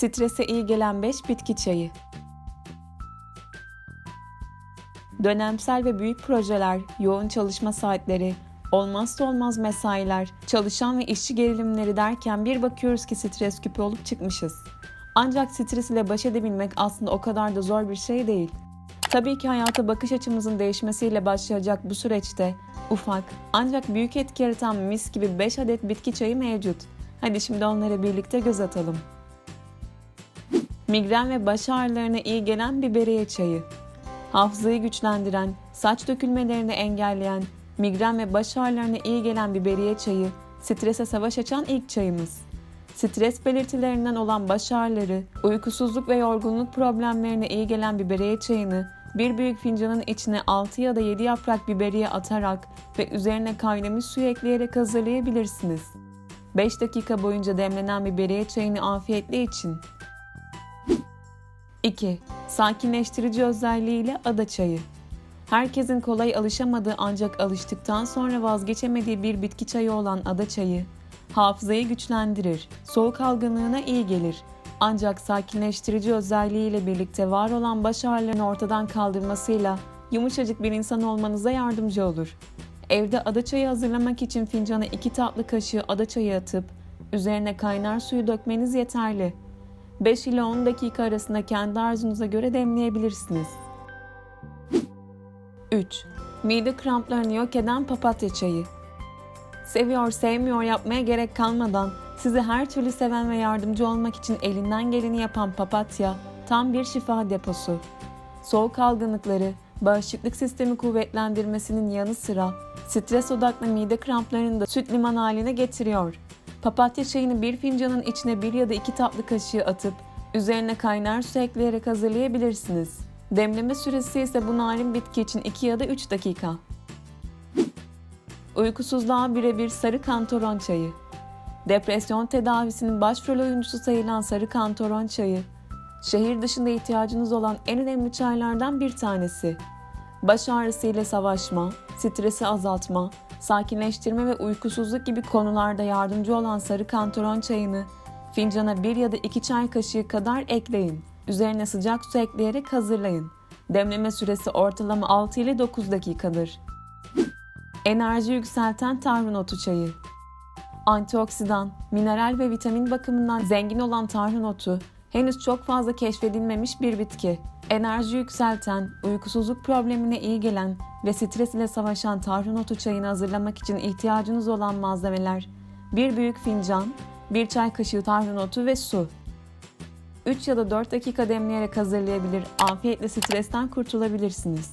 Strese iyi gelen 5 bitki çayı. Dönemsel ve büyük projeler, yoğun çalışma saatleri, olmazsa olmaz mesailer, çalışan ve işçi gerilimleri derken bir bakıyoruz ki stres küpü olup çıkmışız. Ancak stres ile baş edebilmek aslında o kadar da zor bir şey değil. Tabii ki hayata bakış açımızın değişmesiyle başlayacak bu süreçte ufak ancak büyük etki yaratan mis gibi 5 adet bitki çayı mevcut. Hadi şimdi onlara birlikte göz atalım. Migren ve baş ağrılarına iyi gelen biberiye çayı. Hafızayı güçlendiren, saç dökülmelerini engelleyen, migren ve baş ağrılarına iyi gelen biberiye çayı, strese savaş açan ilk çayımız. Stres belirtilerinden olan baş ağrıları, uykusuzluk ve yorgunluk problemlerine iyi gelen biberiye çayını bir büyük fincanın içine 6 ya da 7 yaprak biberiye atarak ve üzerine kaynamış suyu ekleyerek hazırlayabilirsiniz. 5 dakika boyunca demlenen biberiye çayını afiyetle için. 2. Sakinleştirici özelliğiyle ada çayı. Herkesin kolay alışamadığı ancak alıştıktan sonra vazgeçemediği bir bitki çayı olan ada çayı, hafızayı güçlendirir, soğuk algınlığına iyi gelir. Ancak sakinleştirici özelliğiyle birlikte var olan baş ağrılarını ortadan kaldırmasıyla yumuşacık bir insan olmanıza yardımcı olur. Evde ada çayı hazırlamak için fincana 2 tatlı kaşığı ada çayı atıp üzerine kaynar suyu dökmeniz yeterli. 5 ile 10 dakika arasında kendi arzunuza göre demleyebilirsiniz. 3. Mide kramplarını yok eden papatya çayı. Seviyor sevmiyor yapmaya gerek kalmadan sizi her türlü seven ve yardımcı olmak için elinden geleni yapan papatya tam bir şifa deposu. Soğuk algınlıkları, bağışıklık sistemi kuvvetlendirmesinin yanı sıra stres odaklı mide kramplarını da süt liman haline getiriyor. Papatya çayını bir fincanın içine bir ya da iki tatlı kaşığı atıp üzerine kaynar su ekleyerek hazırlayabilirsiniz. Demleme süresi ise bu narin bitki için 2 ya da 3 dakika. Uykusuzluğa birebir sarı kantoron çayı. Depresyon tedavisinin başrol oyuncusu sayılan sarı kantoron çayı, şehir dışında ihtiyacınız olan en önemli çaylardan bir tanesi. Baş ağrısı ile savaşma, stresi azaltma, sakinleştirme ve uykusuzluk gibi konularda yardımcı olan sarı kantoron çayını fincana bir ya da iki çay kaşığı kadar ekleyin. Üzerine sıcak su ekleyerek hazırlayın. Demleme süresi ortalama 6 ile 9 dakikadır. Enerji yükselten tarhun otu çayı. Antioksidan, mineral ve vitamin bakımından zengin olan tarhun otu henüz çok fazla keşfedilmemiş bir bitki. Enerji yükselten, uykusuzluk problemine iyi gelen ve stres ile savaşan tarhun çayını hazırlamak için ihtiyacınız olan malzemeler bir büyük fincan, bir çay kaşığı tarhun otu ve su. 3 ya da 4 dakika demleyerek hazırlayabilir, afiyetle stresten kurtulabilirsiniz.